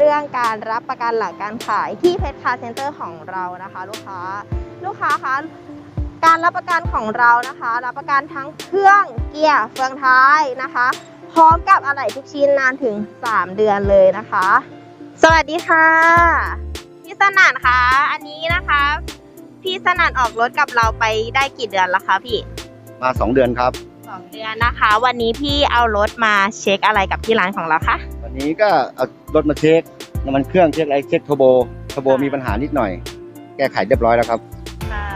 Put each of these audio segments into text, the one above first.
รื่องการรับประกันหลังการขายที่เพชรคาร์เซ็นเตอร์ของเรานะคะ ลูกค้าลูกค้าคะการรับประกันของเรานะคะ รับประกันทั้งเครื่องเกียร์เฟืองท้ายนะคะ พร้อมกับอะไหล่ทุกชิ้นนานถึง 3 เดือนเลยนะคะ สวัสดีค่ะพี่สนั่นคะอันนี้นะคะ พี่สนั่นออกรถกับเราไปได้กี่เดือนแล้วคะพี่มาสองเดือนครับสองเดือนนะคะ วันนี้พี่เอารถมาเช็คอะไรกับที่ร้านของเราคะวั นนี้ก็เอารถมาเช็คน้ำมันเครื่องเช็คอะไรเช็คเทอร์โบเทอร์โบมีปัญหานิดหน่อย แก้ไขเรียบร้อยแล้วครับค่ะ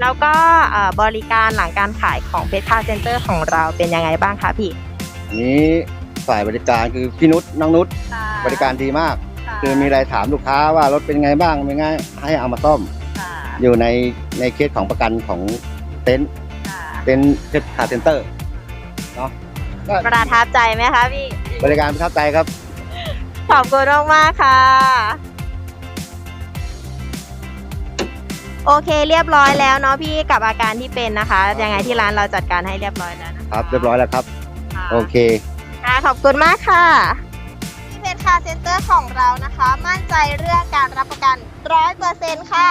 แล้วก็เอ่อบริการหลังการขายของเพชรคาร์เซ็นเตอร์ของเราเป็นยังไงบ้างคะพี่อันนี้ฝ่ายบริการคือพี่นุชน้องนุชบริการดีมาก คือมีอะไรถามลูกค้าว่ารถเป็นไงบ้างเป็นไงให้เอามาซ่อม อยู่ในในเคสของประกันของเต็นท์เต็นท์เพชรคาร์เซ็นเตอร์เนาะก็ประทับใจไหมคะพี่ บริการประทับใจครับ ขอบคุณมากๆค่ะ โอเคเรียบร้อยแล้วเนาะพี่กับอาการที่เป็นนะคะ ยังไงที่ร้านเราจัดการให้เรียบร้อยแล้วนะคะครับ เรียบร้อยแล้วครับค่ะโอเค ค่ะขอบคุณมากค่ะที่เพชรคาร์เซ็นเตอร์ของเรานะคะ มั่นใจเรื่องการรับประกันร้อยเปอร์เซ็นต์ค่ะ